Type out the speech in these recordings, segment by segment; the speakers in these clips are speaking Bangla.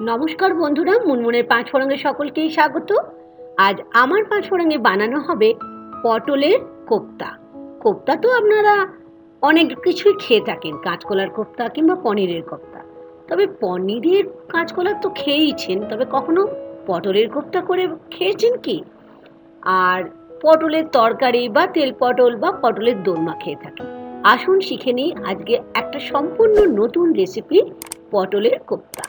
নমস্কার বন্ধুরা, মুনমুনের পাঁচ ফোড়ঙে সকলকেই স্বাগত। আজ আমার পাঁচ ফোড়ঙে বানানো হবে পটলের কোপ্তা। কোপ্তা তো আপনারা অনেক কিছুই খেয়ে থাকেন, কাঁচকলার কোপ্তা কিংবা পনিরের কোপ্তা। তবে পনিরের কাঁচকলার তো খেয়েইছেন, তবে কখনো পটলের কোপ্তা করে খেয়েছেন কি? আর পটলের তরকারি বা তেল পটল বা পটলের দোরমা খেয়ে থাকি। আসুন শিখে নিই আজকে একটা সম্পূর্ণ নতুন রেসিপি পটলের কোপ্তা।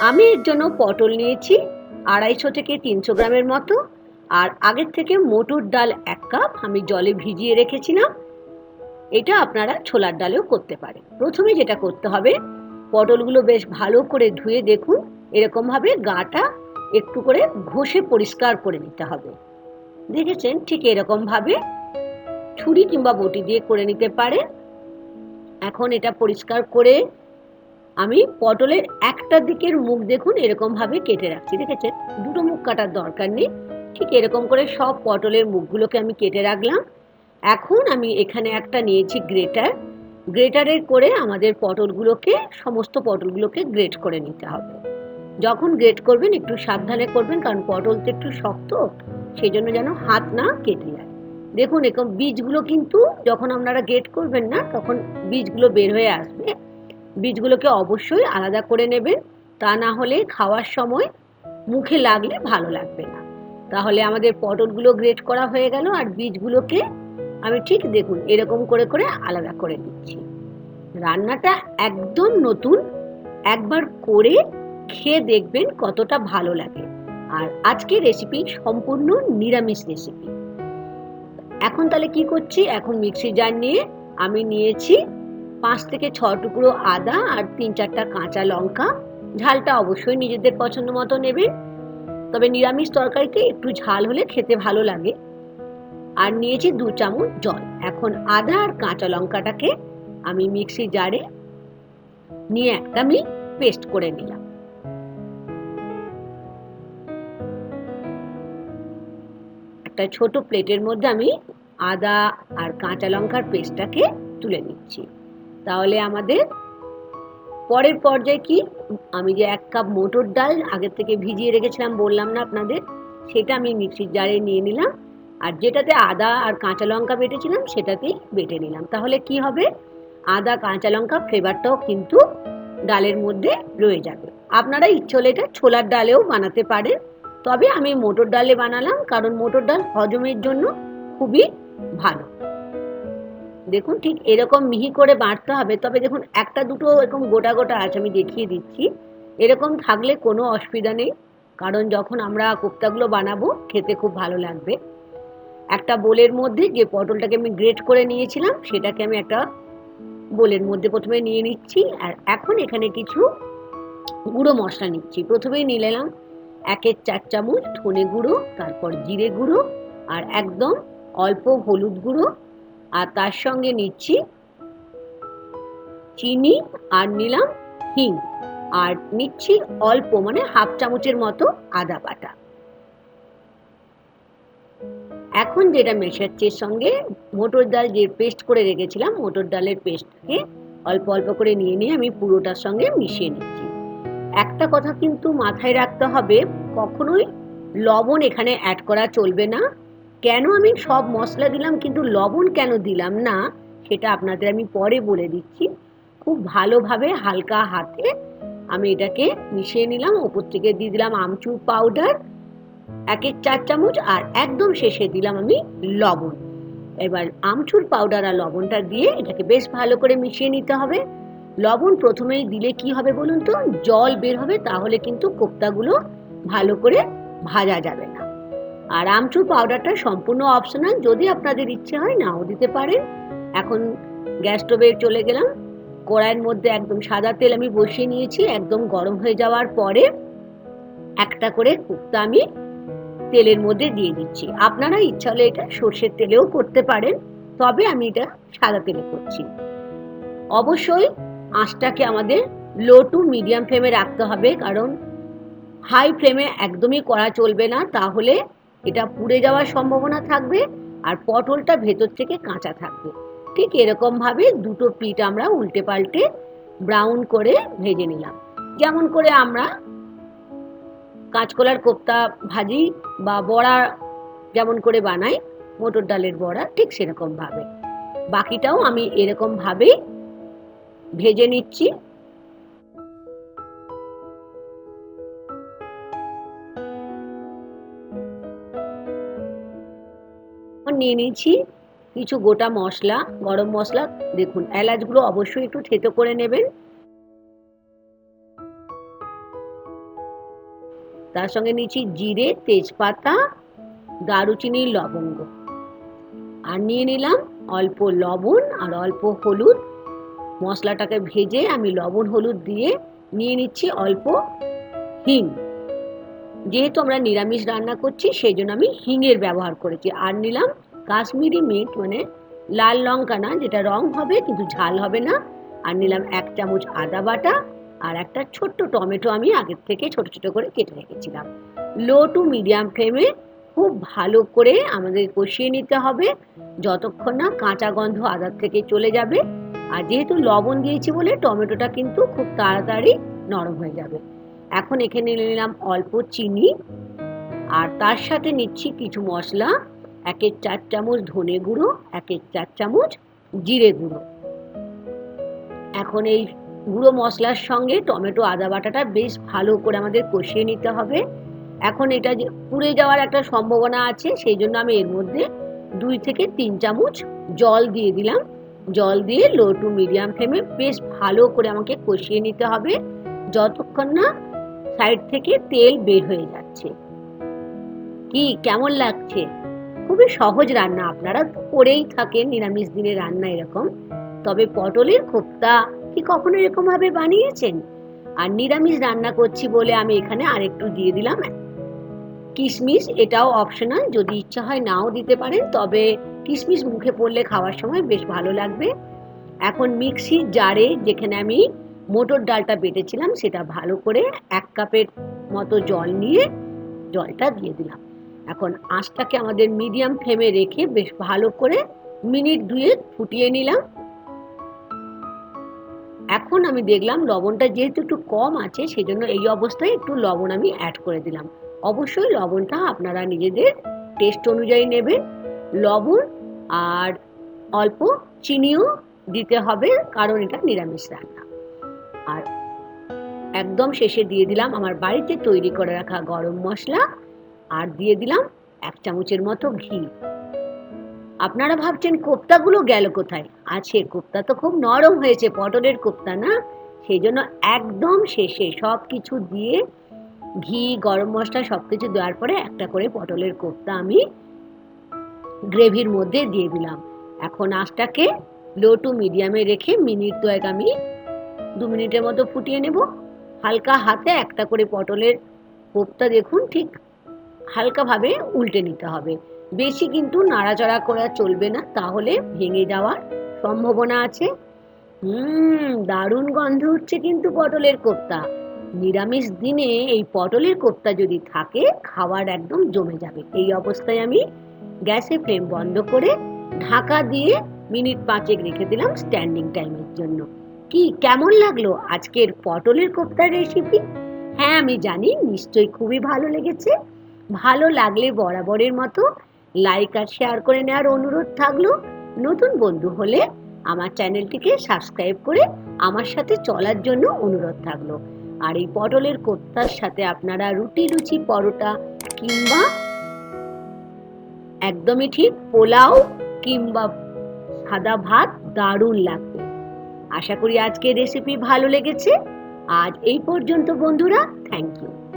আমি এর জন্য পটল নিয়েছি, আড়াইশো থেকে তিনশো গ্রামের মতো, আর আগের থেকে মটর ডাল এক কাপ আমি জলে ভিজিয়ে রেখেছিলাম। এটা আপনারা ছোলার ডালেও করতে পারেন। প্রথমে যেটা করতে হবে, পটলগুলো বেশ ভালো করে ধুয়ে দেখুন এরকমভাবে গাটা একটু করে ঘষে পরিষ্কার করে নিতে হবে। দেখেছেন ঠিক এরকমভাবে ছুরি কিংবা বটি দিয়ে করে নিতে পারেন। এখন এটা পরিষ্কার করে আমি পটলের একটা দিকের মুখ দেখুন এরকম ভাবে কেটে রাখছি, দেখেছেন? দুটো মুখ কাটার দরকার নেই। ঠিক এরকম করে সব পটলের মুখগুলোকে আমি কেটে রাখলাম। এখন আমি এখানে একটা নিয়েছি গ্রেটার। গ্রেটারের করে আমাদের পটলগুলোকে, সমস্ত পটলগুলোকে গ্রেট করে নিতে হবে। যখন গ্রেট করবেন, একটু সাবধানে করবেন, কারণ পটল তো একটু শক্ত সেই জন্য যেন হাত না কেটে যায়। দেখুন, এরকম বীজগুলো কিন্তু যখন আপনারা গ্রেট করবেন না, তখন বীজগুলো বের হয়ে আসবে। বীজগুলোকে অবশ্যই আলাদা করে নেবেন তা না হলে খাওয়ার সময় মুখে লাগলে ভালো লাগবে না। তাহলে আমাদের পটলগুলো গ্রেট করা হয়ে গেল আর বীজগুলোকে আমি ঠিক দেখুন এরকম করে করে আলাদা করে দিচ্ছি রান্নাটা একদম নতুন, একবার করে খেয়ে দেখবেন কতটা ভালো লাগে। আর আজকের রেসিপি সম্পূর্ণ নিরামিষ রেসিপি এখন তাহলে কি করছি? এখন মিক্সি জার নিয়ে আমি নিয়েছি পাঁচ থেকে ছ টুকরো আদা আর তিন চারটা কাঁচা লঙ্কা। ঝালটা অবশ্যই নিজেদের পছন্দ মতো নেবে। তবে নিরামিষ তরকারিতে একটু ঝাল হলে খেতে ভালো লাগে। আর নিয়েছি দু চামচ জল। এখন আদা আর কাঁচা লঙ্কাটাকে আমি মিক্সি জারে নিয়ে একটা আমি পেস্ট করে নিলাম। একটা ছোট প্লেটের মধ্যে আমি আদা আর কাঁচা লঙ্কার পেস্টটাকে তুলে নিচ্ছি। তাহলে আমাদের পরের পর্যায়ে কি? আমি যে এক কাপ মোটর ডাল আগের থেকে ভিজিয়ে রেখেছিলাম, বললাম না আপনাদের, সেটা আমি মিক্সির জারে নিয়ে নিলাম আর যেটাতে আদা আর কাঁচা লঙ্কা বেটেছিলাম, সেটাতেই বেটে নিলাম। তাহলে কি হবে? আদা, কাঁচা লঙ্কা ফ্লেভারটাও কিন্তু ডালের মধ্যে রয়ে যাবে। আপনারা ইচ্ছে হলে এটা ছোলার ডালেও বানাতে পারেন। তবে আমি মোটর ডালে বানালাম, কারণ মোটর ডাল হজমের জন্য খুবই ভালো। দেখুন ঠিক এরকম মিহি করে বাঁটতে হবে, তবে দেখুন একটা দুটো এরকম গোটা গোটা আছে আমি দেখিয়ে দিচ্ছি। এরকম থাকলে কোনো অসুবিধা নেই, কারণ যখন আমরা কোপ্তাগুলো বানাবো খেতে খুব ভালো লাগবে। একটা বোলের মধ্যে যে পটলটাকে আমি গ্রেট করে নিয়েছিলাম, সেটাকে আমি একটা বোলের মধ্যে প্রথমে নিয়ে নিচ্ছি, আর এখন এখানে কিছু গুঁড়ো মশলা নিচ্ছি। প্রথমেই নিলাম একের চার চামচ ধনে গুঁড়ো, তারপর জিরে গুঁড়ো, আর একদম অল্প হলুদ গুঁড়ো আর তার সঙ্গে নিচ্ছি চিনি আর নিলাম হিং। আর নিচ্ছি অল্প মানে হাফ চামচের মতো আদা বাটা। এখন যেটা মেশাচ্ছি সঙ্গে, মোটর ডাল যে পেস্ট করে রেখেছিলাম, মোটর ডালের পেস্টকে অল্প অল্প করে নিয়ে নিয়ে আমি পুরোটার সঙ্গে মিশিয়ে নিচ্ছি। একটা কথা কিন্তু মাথায় রাখতে হবে, কখনোই লবণ এখানে অ্যাড করা চলবে না। কেন আমি সব মশলা দিলাম কিন্তু লবণ কেন দিলাম না, সেটা আপনাদের আমি পরে বলে দিচ্ছি। খুব ভালোভাবে হালকা হাতে আমি এটাকে মিশিয়ে নিলাম, ওপর থেকে দিয়ে দিলাম আমচুর পাউডার এক এক চার চামচ, আর একদম শেষে দিলাম আমি লবণ। এবার আমচুর পাউডার আর লবণটা দিয়ে এটাকে বেশ ভালো করে মিশিয়ে নিতে হবে। লবণ প্রথমেই দিলে কি হবে বলুন তো? জল বের হবে, তাহলে কিন্তু কোপ্তাগুলো ভালো করে ভাজা যাবে না। আর আমচুর পাউডারটা সম্পূর্ণ অপশনাল যদি আপনাদের ইচ্ছে হয় নাও দিতে পারেন। এখন গ্যাস স্টোভে চলে গেলাম। কড়াইয়ের মধ্যে একদম সাদা তেল আমি বসিয়ে নিয়েছি, একদম গরম হয়ে যাওয়ার পরে একটা করে কুপ্তা আমি তেলের মধ্যে দিয়ে দিচ্ছি। আপনারা ইচ্ছা হলে এটা সর্ষের তেলেও করতে পারেন, তবে আমি এটা সাদা তেলে করছি। অবশ্যই আঁচটাকে আমাদের লো টু মিডিয়াম ফ্লেমে রাখতে হবে, কারণ হাই ফ্লেমে একদমই করা চলবে না, তাহলে এটা পুড়ে যাওয়ার সম্ভাবনা থাকবে আর পটলটা ভেতর থেকে কাঁচা থাকবে। ঠিক এরকমভাবে দুটো পিঠ আমরা উল্টে পাল্টে ব্রাউন করে ভেজে নিলাম। যেমন করে আমরা কাঁচকলার কোপ্তা ভাজি বা বড়া যেমন করে বানাই, মটর ডালের বড়া, ঠিক সেরকম ভাবে। বাকিটাও আমি এরকম ভাবেই ভেজে নিচ্ছি। নিয়ে নিয়েছি। কিছু গোটা মশলা, গরম মশলা, দেখুন এলাচগুলো অবশ্যই একটু থেতো করে নেবেন। তার সঙ্গে নিয়েছি জিরে, তেজপাতা দারুচিনি লবঙ্গ। আর নিয়ে নিলাম অল্প লবণ আর অল্প হলুদ। মশলাটাকে ভেজে আমি লবণ, হলুদ দিয়ে নিয়ে নিচ্ছি অল্প হিং। যেহেতু আমরা নিরামিষ রান্না করছি, সেই জন্য আমি হিঙের ব্যবহার করেছি। আর নিলাম কাশ্মীরি মিট মানে লাল লঙ্কা না, যেটা রং হবে কিন্তু ঝাল হবে না। আর নিলাম এক চামচ আদা বাটা আর একটা ছোট্ট টমেটো আমি আগের থেকে ছোট ছোট করে কেটে রেখেছিলাম। লো টু মিডিয়াম ফ্লেমে খুব ভালো করে আমাদের কষিয়ে নিতে হবে। যতক্ষণ না কাঁচা গন্ধ আদার থেকে চলে যাবে। আর যেহেতু লবণ দিয়েছি বলে টমেটোটা কিন্তু খুব তাড়াতাড়ি নরম হয়ে যাবে। এখন এখানে নিলাম অল্প চিনি। আর তার সাথে নিচ্ছি কিছু মশলা। একের চার চামচ ধনে গুঁড়ো, একের চার চামচ জিরে গুঁড়ো। এখন এই গুঁড়ো মশলার সঙ্গে টমেটো, আদা বাটাটা বেশ ভালো করে আমাদের কষিয়ে নিতে হবে। এখন এটা পুড়ে যাওয়ার একটা সম্ভাবনা আছে, সেই জন্য আমি এর মধ্যে দুই থেকে তিন চামচ জল দিয়ে দিলাম। জল দিয়ে লো টু মিডিয়াম ফ্লেমে বেশ ভালো করে আমাকে কষিয়ে নিতে হবে। যতক্ষণ না সাইড থেকে তেল বের হয়ে যাচ্ছে। কি, কেমন লাগছে? খুবই সহজ রান্না। আপনারা করেই থাকেন, নিরামিষ দিনে রান্না এরকম। তবে পটলের কোপ্তা কি কখনো এরকম ভাবে বানিয়েছেন? আর নিরামিষ রান্না করছি বলে আমি এখানে আরেকটু দিয়ে দিলাম। কিশমিশ এটাও অপশনাল যদি ইচ্ছা হয় নাও দিতে পারেন, তবে কিশমিশ মুখে পড়লে খাওয়ার সময় বেশ ভালো লাগবে। এখন মিক্সির জারে যেখানে আমি মোটর ডালটা বেটেছিলাম, সেটা ভালো করে এক কাপের মতো জল নিয়ে জলটা দিয়ে দিলাম। এখন আঁচটাকে আমাদের মিডিয়াম ফ্লেমে রেখে বেশ ভালো করে মিনিট দুয়েক ফুটিয়ে নিলাম। এখন আমি দেখলাম লবণটা যেহেতু একটু কম আছে সেই জন্য এই অবস্থায় একটু লবণ আমি অ্যাড করে দিলাম। অবশ্যই লবণটা আপনারা নিজেদের টেস্ট অনুযায়ী নেবেন। লবণ আর অল্প চিনিও দিতে হবে, কারণ এটা নিরামিষ রান্না। আর একদম শেষে দিয়ে দিলাম আমার বাড়িতে তৈরি করে রাখা গরম মশলা। আর দিয়ে দিলাম এক চামচের মতো ঘি। আপনারা ভাবছেন কোপ্তাগুলো গেল কোথায়? আছে কোপ্তা তো খুব নরম হয়েছে, পটলের কোপ্তা না? সেই জন্য একদম শেষে সব কিছু দিয়ে ঘি, গরম মশলা সব কিছু দেওয়ার পরে একটা করে পটলের কোপ্তা আমি গ্রেভির মধ্যে দিয়ে দিলাম। এখন আঁচটাকে লো টু মিডিয়ামে রেখে মিনিট দোয়েক আমি দু মিনিটের মতো ফুটিয়ে নেব। হালকা হাতে একটা করে পটলের কোপ্তা দেখুন ঠিক হালকাভাবে উল্টে নিতে হবে। বেশি কিন্তু নাড়াচাড়া করা চলবে না, তাহলে ভেঙে যাওয়ার সম্ভাবনা আছে। হুম, দারুণ গন্ধ হচ্ছে কিন্তু পটলের কোপ্তা। নিরামিষ দিনে এই পটলের কোপ্তা যদি থাকে খাবার একদম জমে যাবে। এই অবস্থায় আমি গ্যাসে ফ্লেম বন্ধ করে ঢাকা দিয়ে মিনিট পাঁচেক রেখে দিলাম স্ট্যান্ডিং টাইমের জন্য। কি, কেমন লাগল আজকের পটলের কোপ্তার রেসিপি? হ্যাঁ আমি জানি, নিশ্চয়ই খুবই ভালো লেগেছে। ভালো লাগলে বরাবরের মতো লাইক আর শেয়ার করে নেওয়ার অনুরোধ থাকল। নতুন বন্ধু হলে আমার চ্যানেলটিকে সাবস্ক্রাইব করে আমার সাথে চলার জন্য অনুরোধ থাকল। আর এই পটলের কোপ্তার সাথে আপনারা রুটি, লুচি, পরোটা কিংবা একদমই ঠিক পোলাও কিংবা সাদা ভাত দারুণ লাগবে। আশা করি আজকের রেসিপি ভালো লেগেছে। আজ এই পর্যন্ত বন্ধুরা থ্যাংক ইউ